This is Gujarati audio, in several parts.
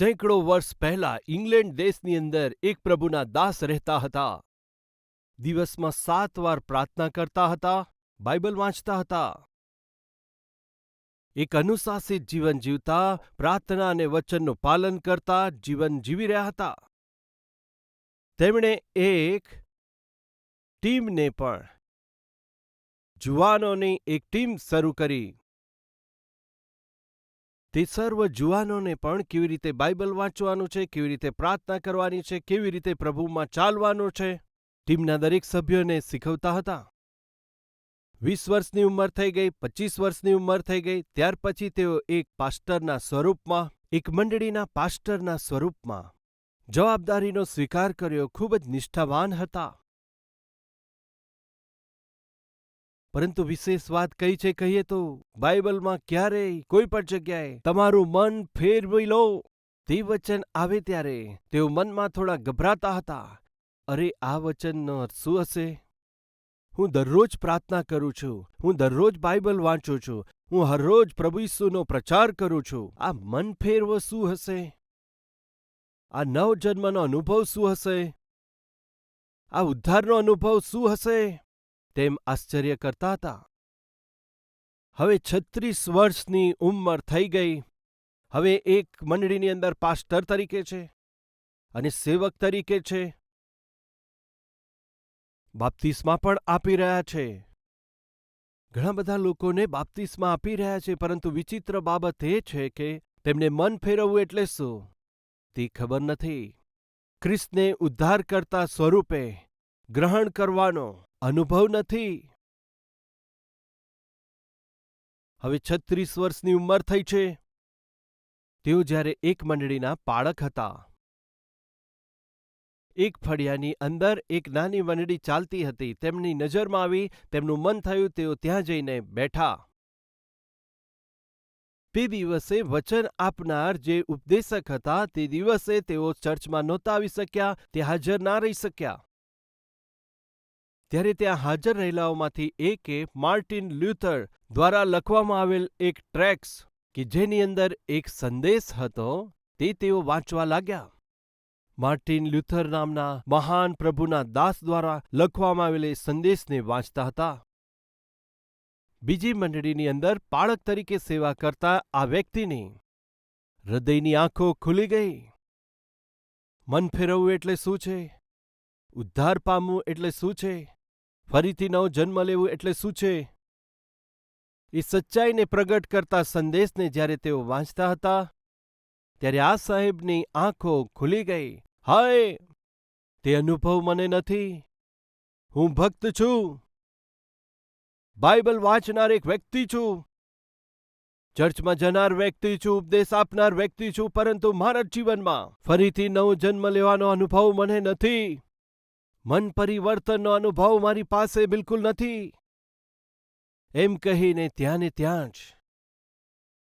સેંકડો વર્ષ પહેલા ઇંગ્લેન્ડ દેશની અંદર એક પ્રભુના દાસ રહેતા હતા. દિવસમાં સાત વાર પ્રાર્થના કરતા હતા, બાઇબલ વાંચતા હતા. એક અનુશાસિત જીવન જીવતા, પ્રાર્થના અને વચનનું પાલન કરતા જીવન જીવી રહ્યા હતા. તેમણે એક ટીમને પણ, જુવાનોની એક ટીમ શરૂ કરી. તે સર્વ જુવાનોને પણ કેવી રીતે બાઇબલ વાંચવાનું છે, કેવી રીતે પ્રાર્થના કરવાની છે, કેવી રીતે પ્રભુમાં ચાલવાનું છે, ટીમના દરેક સભ્યોને શીખવતા હતા. વીસ વર્ષની ઉંમર થઈ ગઈ, પચીસ વર્ષની ઉંમર થઈ ગઈ, ત્યાર પછી તેઓ એક પાસ્ટરના સ્વરૂપમાં, એક મંડળીના પાસ્ટરના સ્વરૂપમાં જવાબદારીનો સ્વીકાર કર્યો, ખૂબ જ નિષ્ઠાવાન હતા. પરંતુ વિશેષ વાત કઈ છે, કહીએ તો બાઇબલમાં ક્યારેય કોઈ પણ જગ્યાએ તમારું મન ફેરવી લો. તે વચન આવે ત્યારે તેઓ મનમાં થોડા ગભરાતા હતા. અરે, આ વચનનો અર્થ શું હશે? હું દરરોજ પ્રાર્થના કરું છું. હું દરરોજ બાઇબલ વાંચું છું. હું હરરોજ પ્રભુ ઈસુનો પ્રચાર કરું છું. આ મન ફેરવો શું હશે? આ નવજન્મનો અનુભવ શું હશે? આ ઉદ્ધારનો અનુભવ શું હશે? તેમ આશ્ચર્ય કરતા હતા. હવે છત્રીસ વર્ષની ઉંમર થઈ ગઈ. હવે એક મંડળીની અંદર પાસ્ટર તરીકે છે અને સેવક તરીકે છે. બાપ્તિસ્મા પણ આપી રહ્યા છે. ઘણા બધા લોકોને બાપ્તિસ્મા આપી રહ્યા છે, પરંતુ વિચિત્ર બાબત એ છે કે તેમને મન ફેરવવું એટલે શું? તે ખબર નથી. ખ્રિસ્તને ઉદ્ધાર કરતા સ્વરૂપે ગ્રહણ કરવાનો અનુભવ નથી. હવે છત્રીસ વર્ષની ઉંમર થઈ છે. તેઓ જ્યારે એક મંડળીના પાળક હતા. એક ફળિયાની અંદર એક નાની મંડળી ચાલતી હતી. તેમની નજરમાં આવી તેમનું મન થયું, તેઓ ત્યાં જઈને બેઠા. તે દિવસે વચન આપનાર જે ઉપદેશક હતા, તે દિવસે તેઓ ચર્ચમાં નહોતા આવી શક્યા, તે હાજર ના રહી શક્યા. ત્યારે ત્યાં હાજર રહેલાઓમાંથી એકે માર્ટિન લ્યુથર દ્વારા લખવામાં આવેલ એક ટ્રેક્સ કે જેની અંદર એક સંદેશ હતો તે તેઓ વાંચવા લાગ્યા. માર્ટિન લ્યુથર નામના મહાન પ્રભુના દાસ દ્વારા લખવામાં આવેલ સંદેશને વાંચતા હતા. બીજી મંડળીની અંદર પાળક તરીકે સેવા કરતા આ વ્યક્તિની હૃદયની આંખો ખુલી ગઈ. મન ફેરવવું એટલે શું છે? ઉદ્ધાર પામવું એટલે શું છે? ફરીથી નવો જન્મ લેવું એટલે શું છે? એ સચ્ચાઈને પ્રગટ કરતા સંદેશને જ્યારે તેઓ વાંચતા હતા, ત્યારે આ સાહેબની આંખો ખુલી ગઈ. હાય! તે અનુભવ મને નથી. હું ભક્ત છું. બાઇબલ વાંચનાર એક વ્યક્તિ છું. ચર્ચમાં જનાર વ્યક્તિ છું, ઉપદેશ આપનાર વ્યક્તિ છું, પરંતુ મારા જીવનમાં ફરીથી નવો જન્મ લેવાનો અનુભવ મને નથી. મન પરિવર્તનનો અનુભવ મારી પાસે બિલકુલ નથી. એમ કહીને ત્યાં ને ત્યાં જ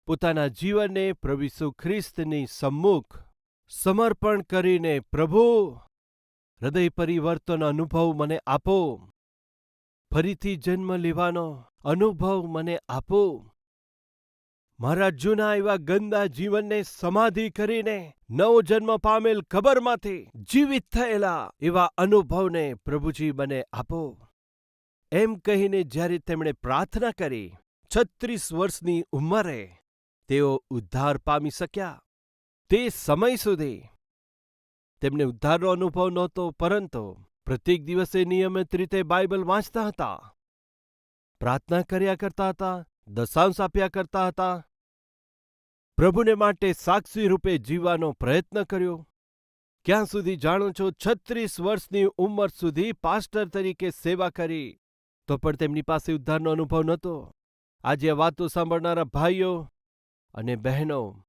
પોતાના જીવનને પ્રભુ ઈસુ ખ્રિસ્તની સમ્મુખ સમર્પણ કરીને પ્રભુ હૃદય પરિવર્તન અનુભવ મને આપો. ફરીથી જન્મ લેવાનો અનુભવ મને આપો. મારા જૂના એવા ગંદા જીવનને સમાધિ કરીને નવો જન્મ પામેલ કબરમાંથી જીવિત થયેલા એવા અનુભવને પ્રભુજી મને આપો. એમ કહીને જ્યારે તેમણે પ્રાર્થના કરી, છત્રીસ વર્ષની ઉંમરે તેઓ ઉદ્ધાર પામી શક્યા. તે સમય સુધી તેમને ઉદ્ધારનો અનુભવ નહોતો, પરંતુ પ્રત્યેક દિવસે નિયમિત રીતે બાઇબલ વાંચતા હતા. પ્રાર્થના કર્યા કરતા હતા, દશાંશ આપ્યા કરતા હતા પ્રભુને માટે સાક્ષી રૂપે જીવવાનો પ્રયત્ન કર્યો. ક્યાં સુધી જાણો છો છત્રીસ વર્ષની ઉંમર સુધી પાસ્ટર તરીકે સેવા કરી? તો પણ તેમની પાસે ઉદ્ધારનો અનુભવ નહોતો. આજે વાતો સાંભળનારા ભાઈઓ અને બહેનો,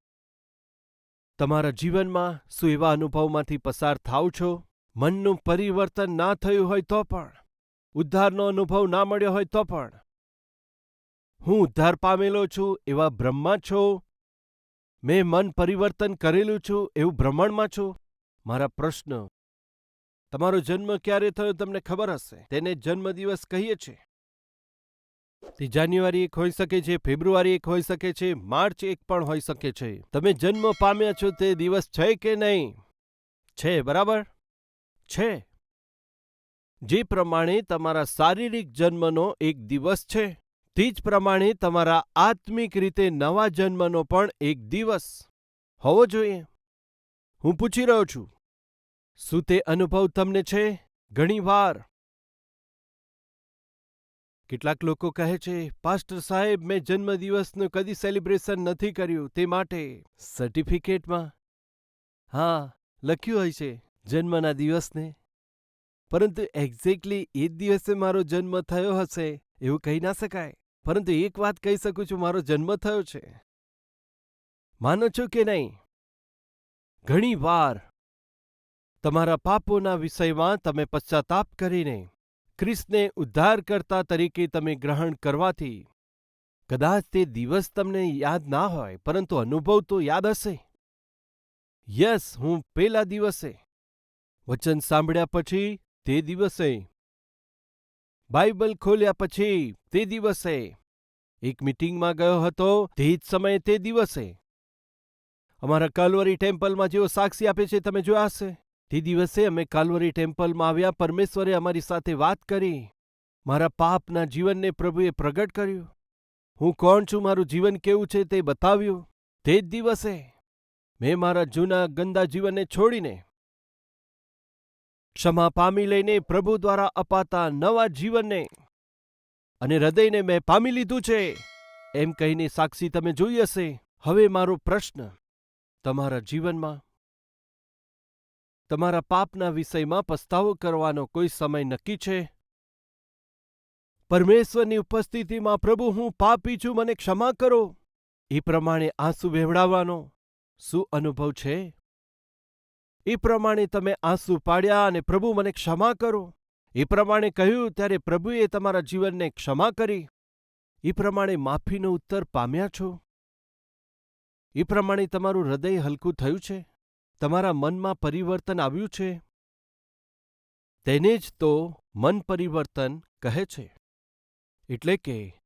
તમારા જીવનમાં શું એવા અનુભવમાંથી પસાર થાવ છો? મનનું પરિવર્તન ના થયું હોય તો પણ, ઉદ્ધારનો અનુભવ ના મળ્યો હોય તો પણ. હું ઉદ્ધાર પામેલો છું એવા બ્રહ્મા છો મેં મન પરિવર્તન કરેલું છું એવું ભ્રમણમાં છો? મારા પ્રશ્ન, તમારો જન્મ ક્યારે થયો તમને ખબર હશે? તેને જન્મદિવસ કહીએ છીએ. તે જાન્યુઆરી એક હોઈ શકે છે, ફેબ્રુઆરી એક હોઈ શકે છે, માર્ચ એક પણ હોઈ શકે છે. તમે જન્મ પામ્યા છો તે દિવસ છે કે નહીં? છે, બરાબર? છે. જે પ્રમાણે તમારા શારીરિક જન્મનો એક દિવસ છે. તે જ પ્રમાણે તમારા આત્મિક રીતે નવા જન્મનો પણ એક દિવસ હોવો જોઈએ. હું પૂછી રહ્યો છું, શું તે અનુભવ તમને છે? ઘણીવાર કેટલાક લોકો કહે છે, પાસ્ટર સાહેબ, મેં જન્મદિવસનું કદી સેલિબ્રેશન નથી કર્યું તે માટે સર્ટિફિકેટમાં. હા, લખ્યું હોય છે, જન્મના દિવસને. પરંતુ એક્ઝેક્ટલી એ જ દિવસે મારો જન્મ થયો હશે, એવું કહી ના શકાય. પરંતુ એક વાત કહી શકું છું, મારો જન્મ થયો છે. માનો છો કે નહીં? ઘણી વાર તમારા પાપોના વિષયમાં તમે પશ્ચાતાપ કરીને ખ્રિસ્તને ઉદ્ધારકર્તા તરીકે તમે ગ્રહણ કરવાથી કદાચ તે દિવસ તમને યાદ ના હોય, પરંતુ અનુભવ તો યાદ હશે. યસ, હું પેલા દિવસે વચન સાંભળ્યા પછી તે દિવસે બાઇબલ ખોલ્યા પછી તે દિવસે. એક મીટિંગમાં ગયો હતો તે જ સમયે તે દિવસે. અમારા કાલવરી ટેમ્પલમાં જેઓ સાક્ષી આપે છે તમે જોયા હશે. તે દિવસે અમે કાલવરી ટેમ્પલમાં આવ્યા, પરમેશ્વરે અમારી સાથે વાત કરી. મારા પાપના જીવનને પ્રભુએ પ્રગટ કર્યું. હું કોણ છું, મારું જીવન કેવું છે તે બતાવ્યું. તે જ દિવસે. મેં મારા જૂના ગંદા જીવનને છોડીને ક્ષમા પામી લઈને પ્રભુ દ્વારા અપાતા નવા જીવનને અને હૃદયને મેં પામી લીધું છે. એમ કહીને સાક્ષી તમે જોઈ હશે. હવે મારો પ્રશ્ન તમારા જીવનમાં તમારા પાપના વિષયમાં પસ્તાવો કરવાનો કોઈ સમય નક્કી છે? પરમેશ્વરની ઉપસ્થિતિમાં પ્રભુ હું પાપી છું, મને ક્ષમા કરો. એ પ્રમાણે આંસુ વહેવડાવવાનો શું અનુભવ છે? એ પ્રમાણે તમે આંસુ પાડ્યા અને પ્રભુ મને ક્ષમા કરો. એ પ્રમાણે કહ્યું ત્યારે પ્રભુએ તમારા જીવનને ક્ષમા કરી. એ પ્રમાણે માફીનો ઉત્તર પામ્યા છો. એ પ્રમાણે તમારું હૃદય હલકું થયું છે. તમારા મનમાં પરિવર્તન આવ્યું છે. તેને જ તો મન પરિવર્તન કહે છે. એટલે કે,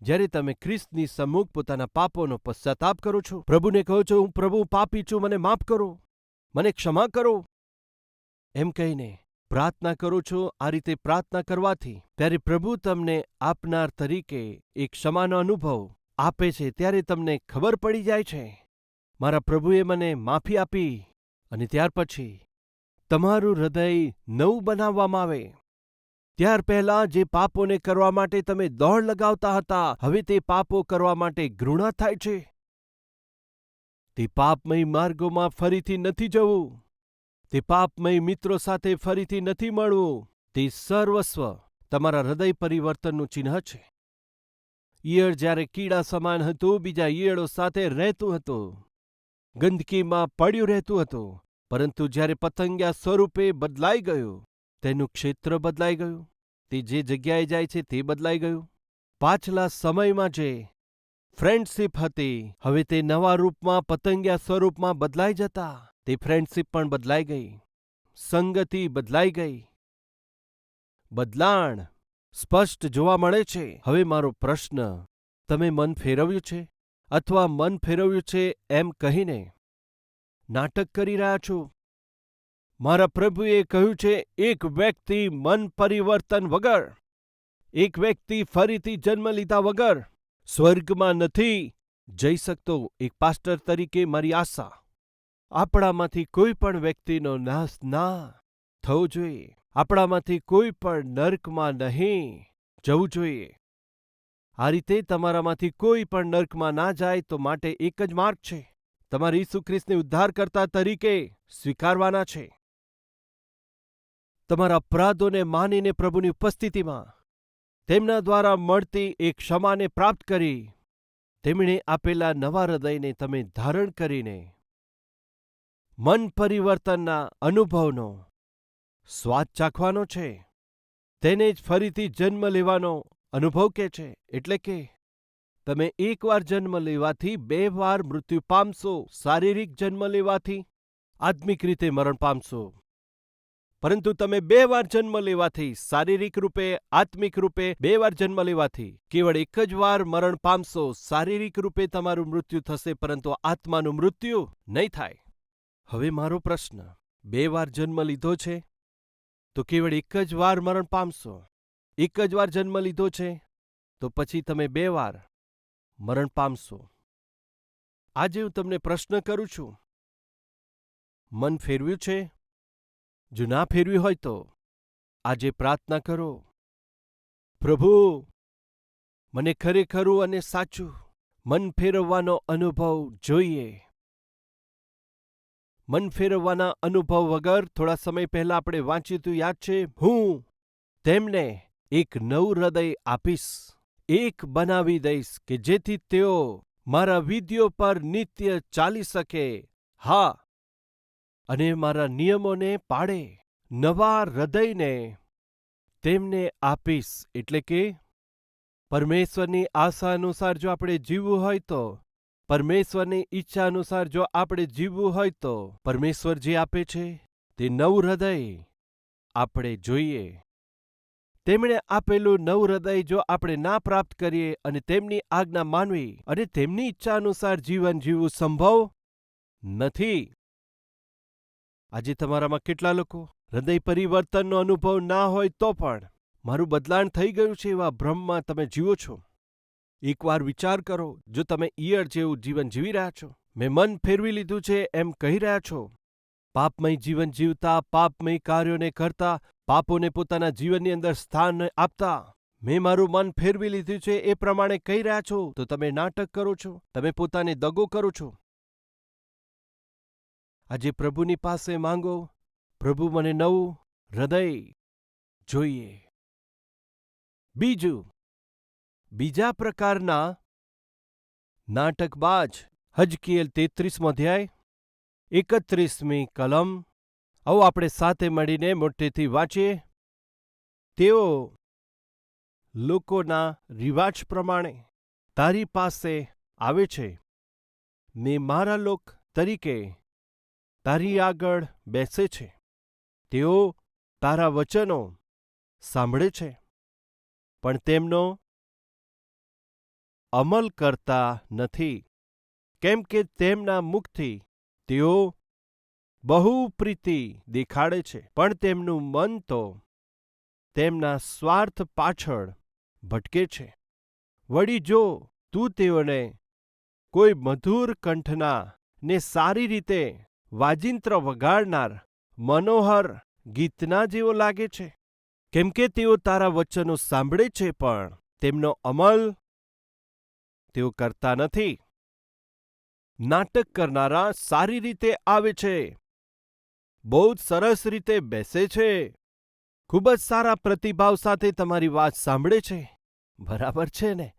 જ્યારે તમે ખ્રિસ્તની સમ્મુખ પોતાના પાપોનો પશ્ચાતાપ કરો છો, પ્રભુને કહો છો, હું પ્રભુ પાપી છું, મને માફ કરો. મને ક્ષમા કરો. એમ કહીને પ્રાર્થના કરો છો, આ રીતે પ્રાર્થના કરવાથી ત્યારે પ્રભુ તમને આપનાર તરીકે એક ક્ષમાનો અનુભવ આપે છે, ત્યારે તમને ખબર પડી જાય છે. મારા પ્રભુએ મને માફી આપી અને ત્યાર પછી તમારું હૃદય નવું બનાવવામાં આવે. ત્યાર પહેલા જે પાપોને કરવા માટે તમે દોડ લગાવતા હતા, હવે તે પાપો કરવા માટે ઘૃણા થાય છે. તે પાપમય માર્ગોમાં ફરીથી નથી જવું. તે પાપમય મિત્રો સાથે ફરીથી નથી મળવું. તે સર્વસ્વ તમારા હૃદય પરિવર્તનનું ચિહ્ન છે. ઈયળ જ્યારે કીડા સમાન હતું, બીજા ઈયળો સાથે રહેતું હતું. ગંદકીમાં પડ્યું રહેતું હતું. પરંતુ જ્યારે પતંગિયા સ્વરૂપે બદલાઈ ગયું, તેનું ક્ષેત્ર બદલાઈ ગયું. તે જે જગ્યાએ જાય છે તે બદલાઈ ગયું. પાછલા સમયમાં જે ફ્રેન્ડશીપ હતી. હવે તે નવા રૂપમાં, પતંગિયા સ્વરૂપમાં બદલાઈ જતા. તે ફ્રેન્ડશીપ પણ બદલાઈ ગઈ. સંગતિ બદલાઈ ગઈ. બદલાણ સ્પષ્ટ જોવા મળે છે. હવે મારો પ્રશ્ન, તમે મન ફેરવ્યું છે? અથવા મન ફેરવ્યું છે એમ કહીને? નાટક કરી રહ્યા છો? મારા પ્રભુએ કહ્યું છે, એક વ્યક્તિ મન પરિવર્તન વગર, એક વ્યક્તિ ફરીથી જન્મ લીધા વગર સ્વર્ગમાં નથી, જઈ શકતો એક પાસ્ટર તરીકે મારી આશા. આપણામાંથી કોઈ પણ વ્યક્તિનો નાશ ના થવો જોઈએ. આપણામાંથી કોઈ પણ નર્કમાં નહીં જવું જોઈએ. આ રીતે તમારામાંથી કોઈ પણ નર્કમાં ના જાય તો માટે એક જ માર્ગ છે. તમારે ઈસુ ખ્રિસ્તને ઉદ્ધારકર્તા તરીકે સ્વીકારવાના છે. તમારા અપરાધોને માનીને પ્રભુની ઉપસ્થિતિમાં તેમના દ્વારા મળતી એક ક્ષમાને પ્રાપ્ત કરી. તેમણે આપેલા નવા હૃદયને તમે ધારણ કરીને મન પરિવર્તનના અનુભવનો સ્વાદ ચાખવાનો છે. તેને જ ફરીથી જન્મ લેવાનો અનુભવ કે છે, એટલે કે તમે એકવાર જન્મ લેવાથી બે વાર મૃત્યુ પામશો, શારીરિક જન્મ લેવાથી, આત્મિક રીતે મરણ પામશો. પરંતુ તમે બે વાર જન્મ લેવાથી શારીરિક રૂપે, આત્મિક રૂપે બે વાર જન્મ લેવાથી કેવળ એક જ વાર મરણ પામશો, શારીરિક રૂપે તમારું મૃત્યુ થશે પરંતુ આત્માનું મૃત્યુ નહીં થાય. હવે મારો પ્રશ્ન, બે વાર જન્મ લીધો છે? તો કેવળ એક જ વાર મરણ પામશો? એક જ વાર જન્મ લીધો છે? તો પછી તમે બે વાર મરણ પામશો? આજે હું તમને પ્રશ્ન કરું છું. મન ફેરવ્યું છે? જો ના ફેરવી હોય તો આજે પ્રાર્થના કરો. પ્રભુ, મને ખરેખરું અને સાચું મન ફેરવવાનો અનુભવ જોઈએ. મન ફેરવવાના અનુભવ વગર થોડા સમય પહેલા આપણે વાંચ્યું યાદ છે, હું તેમને એક નવું હૃદય આપીશ, એક બનાવી દઈશ કે જેથી તેઓ મારા વિધિઓ પર નિત્ય ચાલી શકે. હા અને મારા નિયમોને પાડે, નવા હૃદયને તેમને આપીશ. એટલે કે, પરમેશ્વરની આશા અનુસાર જો આપણે જીવવું હોય તો, પરમેશ્વરની ઈચ્છા અનુસાર જો આપણે જીવવું હોય તો, પરમેશ્વર જે આપે છે, તે નવું હૃદય આપણે જોઈએ. તેમણે આપેલું નવું હૃદય જો આપણે ના પ્રાપ્ત કરીએ અને તેમની આજ્ઞા માનવી અને તેમની ઈચ્છા અનુસાર જીવન જીવવું સંભવ નથી. આજે તમારામાં કેટલા લોકો હૃદય પરિવર્તનનો અનુભવ ના હોય તો પણ મારું બદલાણ થઈ ગયું છે એવા ભ્રમમાં તમે જીવો છો. એકવાર વિચાર કરો, જો તમે ઈયળ જેવું જીવન જીવી રહ્યા છો. મેં મન ફેરવી લીધું છે એમ કહી રહ્યા છો. પાપમય જીવન જીવતા, પાપમય કાર્યોને કરતા, પાપોને પોતાના જીવનની અંદર સ્થાન આપતા. મેં મારું મન ફેરવી લીધું છે એ પ્રમાણે કહી રહ્યા છો, તો તમે નાટક કરો છો, તમે પોતાને દગો કરો છો. આજે પ્રભુની પાસે માંગો. પ્રભુ મને નવું હૃદય જોઈએ. બીજું, બીજા પ્રકારના નાટકબાજ હજકીએલ તેત્રીસમો અધ્યાય, એકત્રીસમી કલમ. આવો આપણે સાથે મળીને મોટેથી વાંચીએ. તેઓ લોકોના રિવાજ પ્રમાણે તારી પાસે આવે છે. ને મારા લોક તરીકે તારી આગળ બેસે છે. તેઓ તારા વચનો સાંભળે છે. પણ તેમનો અમલ કરતા નથી. કેમ કે તેમના મુખથી તેઓ બહુ પ્રીતિ દેખાડે છે. પણ તેમનું મન તો તેમના સ્વાર્થ પાછળ ભટકે છે. વળી જો તું તેઓને કોઈ મધુર કંઠના ને સારી રીતે વાજિંત્ર વગાડનાર, મનોહર ગીતના જેવો લાગે છે. કેમ કે તેઓ તારા વચનો સાંભળે છે પણ તેમનો અમલ તેઓ કરતા નથી. નાટક કરનારા સારી રીતે આવે છે. બહુ જ સરસ રીતે બેસે છે. ખૂબ જ સારા પ્રતિભાવ સાથે તમારી વાત સાંભળે છે. બરાબર છે ને?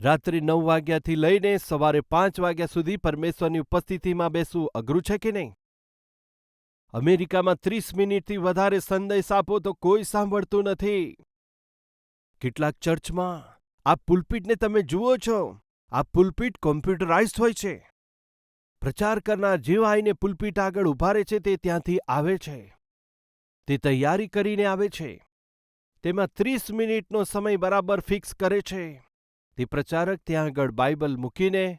રાત્રે નવ વાગ્યાથી લઈને સવારે પાંચ વાગ્યા સુધી પરમેશ્વરની ઉપસ્થિતિમાં બેસવું અઘરું છે કે નહીં? અમેરિકામાં ત્રીસ મિનિટથી વધારે સંદેશ આપો તો કોઈ સાંભળતું નથી. કેટલાક ચર્ચમાં, આ પુલપીટને તમે જુઓ છો. આ પુલપીટ કોમ્પ્યુટરાઇઝ હોય છે. પ્રચાર કરનાર જેવા આવીને પુલપીટ આગળ ઊભા રહે છે તે ત્યાંથી આવે છે. તે તૈયારી કરીને આવે છે. તેમાં ત્રીસ મિનિટનો સમય બરાબર ફિક્સ કરે છે. તે પ્રચારક ત્યાં આગળ બાઇબલ મૂકીને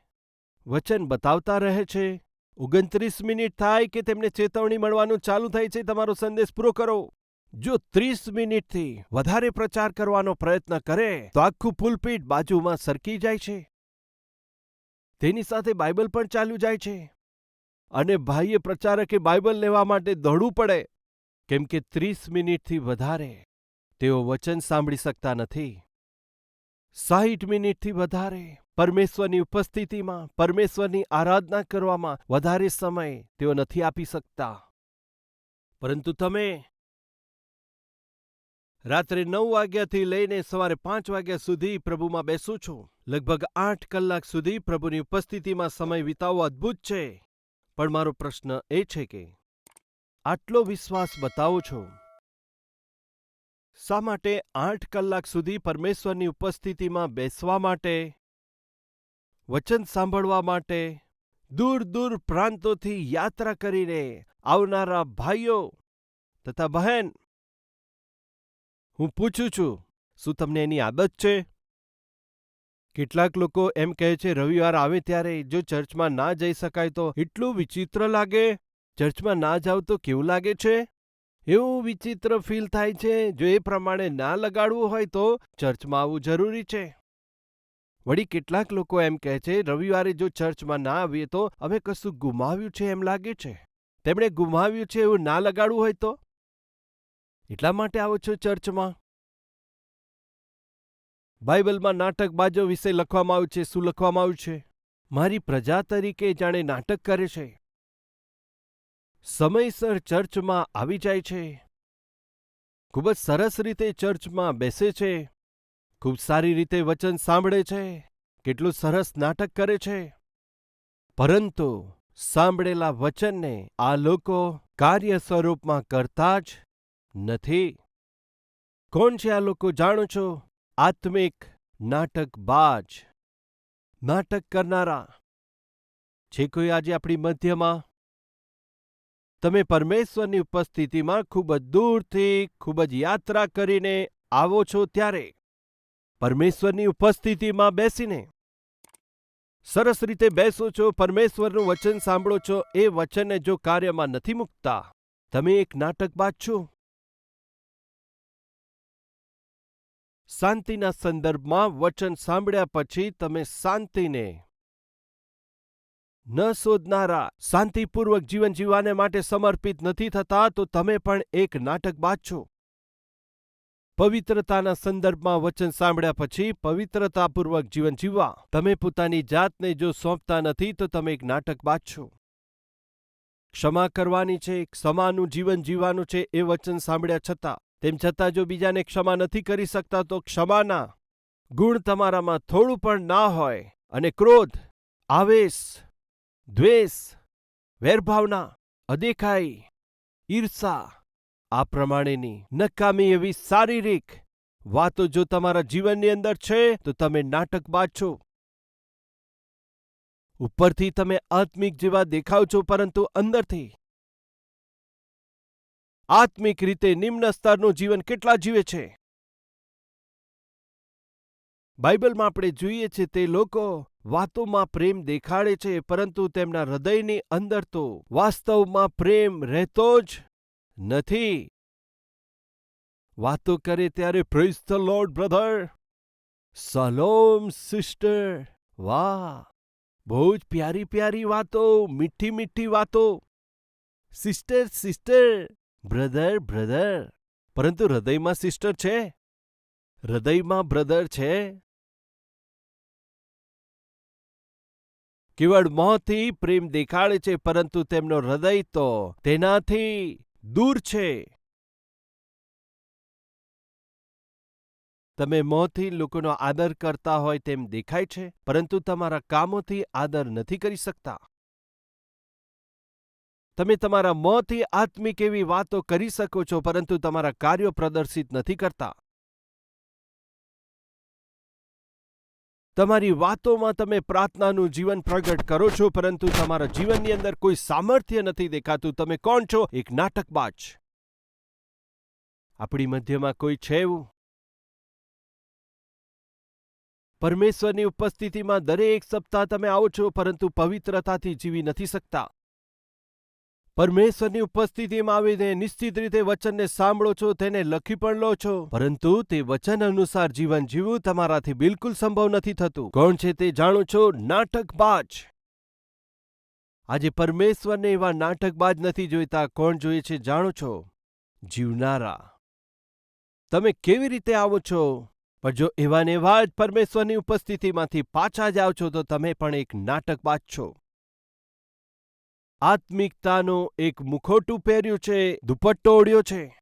વચન બતાવતા રહે છે. ઓગણત્રીસ મિનિટ થાય કે તેમને ચેતવણી મળવાનું ચાલુ થાય છે, તમારો સંદેશ પૂરો કરો. જો ત્રીસ મિનિટથી વધારે પ્રચાર કરવાનો પ્રયત્ન કરે, તો આખું પુલપીટ બાજુમાં સરકી જાય છે. તેની સાથે બાઇબલ પણ ચાલુ જાય છે. અને ભાઈએ પ્રચારકે બાઇબલ લેવા માટે દોડવું પડે. કેમ કે ત્રીસ મિનિટથી વધારે તેઓ વચન સાંભળી શકતા નથી. સાહીઠ મિનિટથી વધારે. પરમેશ્વરની ઉપસ્થિતિમાં, પરમેશ્વરની આરાધના કરવામાં વધારે સમય તેઓ નથી આપી શકતા. પરંતુ તમે રાત્રે નવ વાગ્યાથી લઈને સવારે પાંચ વાગ્યા સુધી પ્રભુમાં બેસો છો. લગભગ આઠ કલાક સુધી પ્રભુની ઉપસ્થિતિમાં સમય વિતાવવો અદ્ભુત છે. પણ મારો પ્રશ્ન એ છે કે, આટલો વિશ્વાસ બતાવો છો શા માટે આઠ કલાક સુધી પરમેશ્વરની ઉપસ્થિતિમાં બેસવા માટે? વચન સાંભળવા માટે? દૂર દૂર પ્રાંતોથી યાત્રા કરીને આવનારા ભાઈઓ તથા બહેન, હું પૂછું છું, શું તમને એની આદત છે? કેટલાક લોકો એમ કહે છે, રવિવાર આવે ત્યારે જો ચર્ચમાં ના જઈ શકાય તો એટલું વિચિત્ર લાગે? ચર્ચમાં ના જાવ તો કેવું લાગે છે? એવું વિચિત્ર ફીલ થાય છે, જો એ પ્રમાણે ના લગાડવું હોય તો ચર્ચમાં આવવું જરૂરી છે. વળી કેટલાક લોકો એમ કહે છે, રવિવારે જો ચર્ચમાં ના આવીએ તો અમે કશું ગુમાવ્યું છે એમ લાગે છે. તેમણે ગુમાવ્યું છે એવું ના લગાડવું હોય તો? એટલા માટે આવો છો ચર્ચમાં? બાઇબલમાં નાટકબાજો વિશે લખવામાં આવ્યું છે, શું લખવામાં આવ્યું છે? મારી પ્રજા તરીકે જાણે નાટક કરે છે. સમયસર ચર્ચમાં આવી જાય છે. ખૂબ જ સરસ રીતે ચર્ચમાં બેસે છે. ખૂબ સારી રીતે વચન સાંભળે છે. કેટલું સરસ નાટક કરે છે. પરંતુ સાંભળેલા વચનને આ લોકો કાર્ય સ્વરૂપમાં કરતા જ નથી. કોણ છે આ લોકો જાણો છો? આત્મિક નાટકબાજ. નાટક કરનારા. છે કોઈ આજે આપણી મધ્યમાં તમે પરમેશ્વરની ઉપસ્થિતિમાં ખૂબ જ દૂરથી ખૂબ જ યાત્રા કરીને આવો છો ત્યારે પરમેશ્વરની ઉપસ્થિતિમાં બેસીને સરસ રીતે બેસો છો, પરમેશ્વરનું વચન સાંભળો છો, એ વચનને જો કાર્યમાં નથી મૂકતા, તમે એક નાટકબાજ છો. શાંતિના સંદર્ભમાં વચન સાંભળ્યા પછી તમે શાંતિને ન શોધનારા, શાંતિપૂર્વક જીવન જીવવાને માટે સમર્પિત નથી થતા, તો તમે પણ એક નાટકબાજ છો પવિત્રતાના સંદર્ભમાં વચન સાંભળ્યા પછી પવિત્રતાપૂર્વક જીવન જીવવા. તમે પોતાની જાતને જો સોંપતા નથી, તો તમે એક નાટકબાજ છો ક્ષમા કરવાની છે ક્ષમાનું જીવન જીવવાનું છે, એ વચન સાંભળ્યા છતાં. તેમ છતાં જો બીજાને ક્ષમા નથી કરી શકતા, તો ક્ષમાના ગુણ તમારામાં થોડું પણ ના હોય અને ક્રોધ, આવેશ દ્વેષ, વેરભાવના, અદેખાઈ, ઈર્ષા, આ પ્રમાણેની નકામી એવી શારીરિક વાતો જો તમારા જીવનની અંદર છે, તો તમે નાટકબાજ છો. ઉપરથી તમે આત્મિક જેવા દેખાવ છો, પરંતુ અંદરથી. આત્મિક રીતે નિમ્ન સ્તરનું જીવન કેટલા જીવે છે? બાઇબલમાં આપણે જોઈએ છે તે લોકો વાતોમાં પ્રેમ દેખાડે છે, પરંતુ તેમના હૃદયની અંદર તો વાસ્તવમાં પ્રેમ રહેતો જ નથી. વાતો કરે ત્યારે praise Lord brother shalom sister વાહ. બહુ જ પ્યારી પ્યારી વાતો, મીઠી મીઠી વાતો. સિસ્ટર સિસ્ટર બ્રધર બ્રધર પરંતુ હૃદયમાં સિસ્ટર છે? હૃદયમાં બ્રધર છે. કેવળ મોંથી પ્રેમ દેખાડે છે, પરંતુ તેમનો હૃદય તો તેનાથી દૂર છે. તમે મોંથી લોકોનો આદર કરતા હોય તેમ દેખાય છે, પરંતુ તમારા કામોથી આદર નથી કરી શકતા. તમે તમારા મોંથી આત્મિક એવી વાતો કરી શકો છો, પરંતુ તમારા કાર્યો પ્રદર્શિત નથી કરતા. તમારી વાતોમાં તમે પ્રાર્થનાનું જીવન પ્રગટ કરો છો, પરંતુ તમારા જીવનની અંદર કોઈ સામર્થ્ય નથી દેખાતું. તમે કોણ છો? એક નાટકબાજ. આપણી મધ્યમાં કોઈ છે એવું? પરમેશ્વરની ઉપસ્થિતિમાં દરેક સપ્તાહ તમે આવો છો, પરંતુ પવિત્રતાથી જીવી નથી શકતા. પરમેશ્વરની ઉપસ્થિતિમાં આવીને નિશ્ચિત રીતે વચનને સાંભળો છો, તેને લખી પણ લો છો. પરંતુ તે વચન અનુસાર જીવન જીવવું તમારાથી બિલકુલ સંભવ નથી થતું. કોણ છે તે જાણો છો? નાટકબાજ. આજે પરમેશ્વરને એવા નાટકબાજ નથી જોઈતા. કોણ જોઈએ છે જાણો છો? જીવનારા. તમે કેવી રીતે આવો છો? પણ જો એવા ને એવા જ પરમેશ્વરની ઉપસ્થિતિમાંથી પાછા જાઓ છો તો તમે પણ એક નાટકબાજ છો. આત્મિકતાનો એક મુખોટું પહેર્યું છે દુપટ્ટો ઓઢ્યો છે.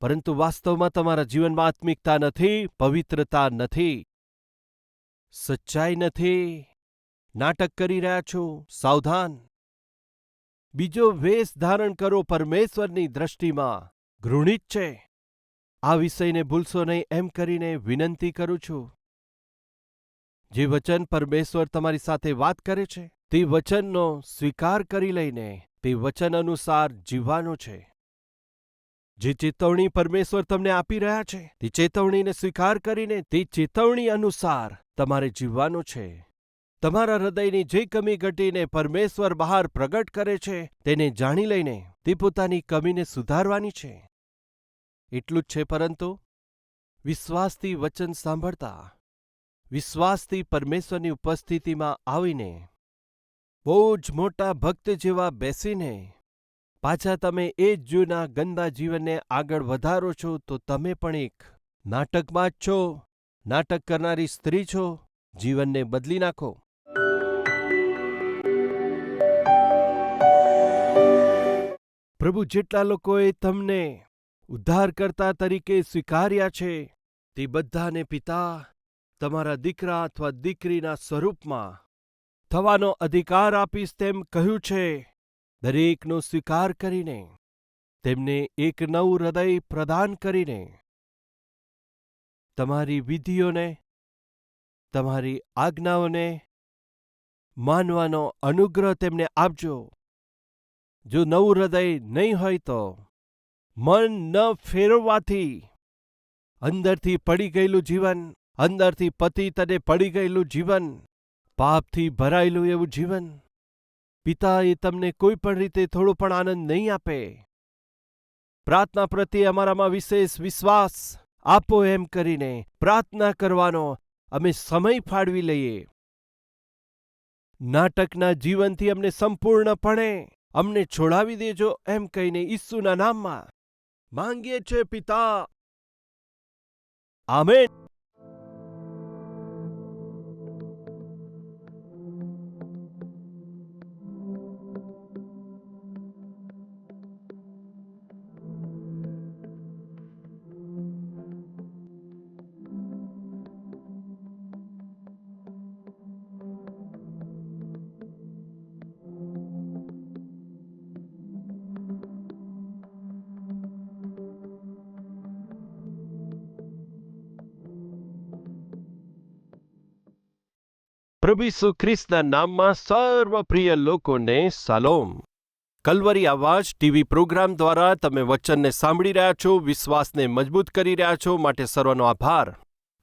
પરંતુ વાસ્તવમાં તમારા જીવનમાં આત્મિકતા નથી, પવિત્રતા નથી. સચ્ચાઈ નથી. નાટક કરી રહ્યા છો, સાવધાન. બીજો વેશ ધારણ કરો પરમેશ્વરની દ્રષ્ટિમાં, ઘૃણિત છે. આ વિષયને ભૂલશો નહીં, એમ કરીને વિનંતી કરું છું. જે વચન પરમેશ્વર તમારી સાથે વાત કરે છે તે વચનનો સ્વીકાર કરી લઈને તે વચન અનુસાર જીવવાનું છે. જે ચેતવણી પરમેશ્વર તમને આપી રહ્યા છે, તે ચેતવણીને સ્વીકાર કરીને તે ચેતવણી અનુસાર તમારે જીવવાનું છે. તમારા હૃદયની જે કમી ઘટીને પરમેશ્વર બહાર પ્રગટ કરે છે, તેને જાણી લઈને તે પોતાની કમીને સુધારવાની છે. એટલું જ છે પરંતુ, વિશ્વાસથી વચન સાંભળતા, વિશ્વાસથી પરમેશ્વરની ઉપસ્થિતિમાં આવીને બહુ જ મોટા ભક્ત જેવા બેસીને, પાછા તમે એ જ જૂના ગંદા જીવનને આગળ વધારો છો, તો તમે પણ એક નાટકમાં જ છો, નાટક કરનારી સ્ત્રી છો, જીવનને બદલી નાખો. પ્રભુ જેટલા લોકોએ તમને ઉદ્ધારકર્તા તરીકે સ્વીકાર્યા છે, તે બધાને પિતા, તમારા દીકરા અથવા દીકરીના સ્વરૂપમાં થવાનો અધિકાર આપીશ તેમ કહ્યું છે. દરેકનો સ્વીકાર કરીને, તેમને એક નવું હૃદય પ્રદાન કરીને. તમારી વિધિઓને, તમારી આજ્ઞાઓને માનવાનો અનુગ્રહ તેમને આપજો. જો નવું હૃદય નહીં હોય તો મન ન ફેરવવાથી અંદરથી પડી ગયેલું જીવન, અંદરથી પતિ અને પડી ગયેલું જીવન પાપથી ભરાયેલું એવું જીવન. પિતા એ તમને કોઈ પણ રીતે થોડો પણ આનંદ નહીં આપે. પ્રાર્થના પ્રત્યે અમારામાં વિશેષ વિશ્વાસ આપો એમ કરીને પ્રાર્થના કરવાનો અમે સમય ફાળવી લઈએ. નાટકના જીવનથી અમને સંપૂર્ણપણે અમને છોડાવી દેજો એમ કહીને ઈસુના નામમાં માંગીએ છે પિતા. આમેન. પ્રભુ ઈસુ ખ્રિસ્તના નામમાં સર્વપ્રિય લોકોને સલોમ. કલવરી આવાજ, ટીવી પ્રોગ્રામ દ્વારા તમે વચનને સાંભળી રહ્યા છો, વિશ્વાસને મજબૂત કરી રહ્યા છો માટે સર્વનો આભાર.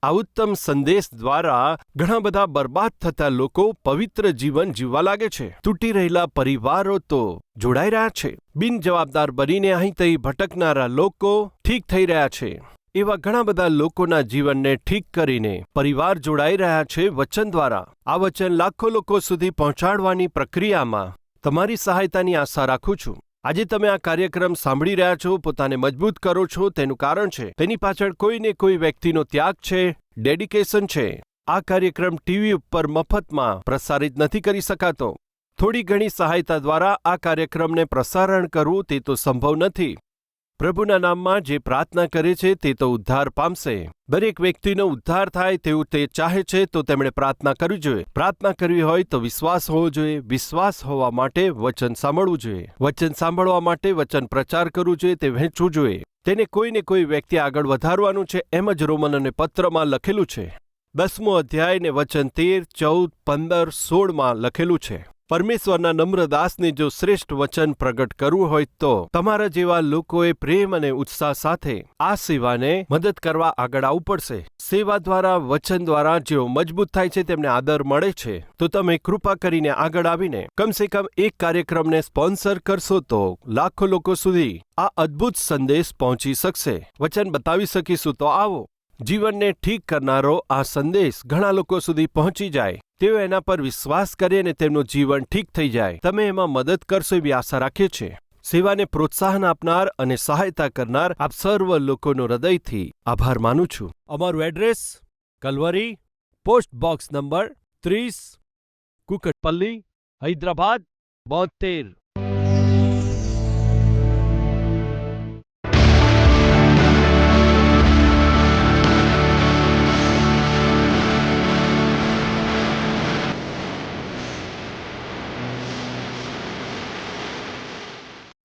આ ઉત્તમ સંદેશ દ્વારા ઘણા બધા બરબાદ થતા લોકો પવિત્ર જીવન જીવવા લાગે છે. તૂટી રહેલા પરિવારો તો જોડાઈ રહ્યા છે. બિનજવાબદાર બનીને અહીં તહીં ભટકનારા લોકો ઠીક થઈ રહ્યા છે. એવા ઘણા બધા લોકોના જીવનને ઠીક કરીને પરિવાર જોડાઈ રહ્યા છે વચન દ્વારા. આ વચન લાખો લોકો સુધી પહોંચાડવાની પ્રક્રિયામાં તમારી સહાયતાની આશા રાખું છું. આજે તમે આ કાર્યક્રમ સાંભળી રહ્યા છો, પોતાને મજબૂત કરો છો, તેનું કારણ છે. તેની પાછળ કોઈને કોઈ વ્યક્તિનો ત્યાગ છે, ડેડિકેશન છે. આ કાર્યક્રમ ટીવી ઉપર મફતમાં પ્રસારિત નથી કરી શકાતો. થોડી ઘણી સહાયતા દ્વારા આ કાર્યક્રમને પ્રસારણ કરવું તે તો સંભવ નથી. પ્રભુના નામમાં જે પ્રાર્થના કરે છે તે તો ઉદ્ધાર પામશે. દરેક વ્યક્તિનો ઉદ્ધાર થાય તેવું તે ચાહે છે તો તેમણે પ્રાર્થના કરવી જોઈએ. પ્રાર્થના કરવી હોય તો વિશ્વાસ હોવો જોઈએ. વિશ્વાસ હોવા માટે વચન સાંભળવું જોઈએ. વચન સાંભળવા માટે વચન પ્રચાર કરવું જોઈએ તે વહેંચવું જોઈએ. તેને કોઈને કોઈ વ્યક્તિ આગળ વધારવાનું છે એમ જ રોમન અને પત્રમાં લખેલું છે. દસમો અધ્યાય ને વચન તેર, ચૌદ, પંદર, સોળમાં લખેલું છે. પરમેશ્વરના નમ્ર દાસને જો શ્રેષ્ઠ વચન પ્રગટ કરવું હોય તો તમારા જેવા લોકોએ પ્રેમ અને ઉત્સાહ સાથે આ સેવાને મદદ કરવા આગળ આવવું પડશે. સેવા દ્વારા, વચન દ્વારા જેઓ મજબૂત થાય છે તેમને આદર મળે છે. તો તમે કૃપા કરીને આગળ આવીને કમસે કમ એક કાર્યક્રમને સ્પોન્સર કરશો તો લાખો લોકો સુધી આ અદ્ભુત સંદેશ પહોંચી શકશે. વચન બતાવી શકીશું તો આવો. જીવનને ઠીક કરનારો આ સંદેશ ઘણા લોકો સુધી પહોંચી જાય. તેઓ એના પર વિશ્વાસ કરે અને તેમનું જીવન ઠીક થઈ જાય. તમે એમાં મદદ કરશો એવી આશા રાખીએ છીએ. સેવાને પ્રોત્સાહન આપનાર અને સહાયતા કરનાર આપ સર્વ લોકોનો હૃદયથી આભાર માનું છું. અમારું address Calvary, post box number ત્રીસ, કુકટપલ્લી, હૈદરાબાદ, બોતેર.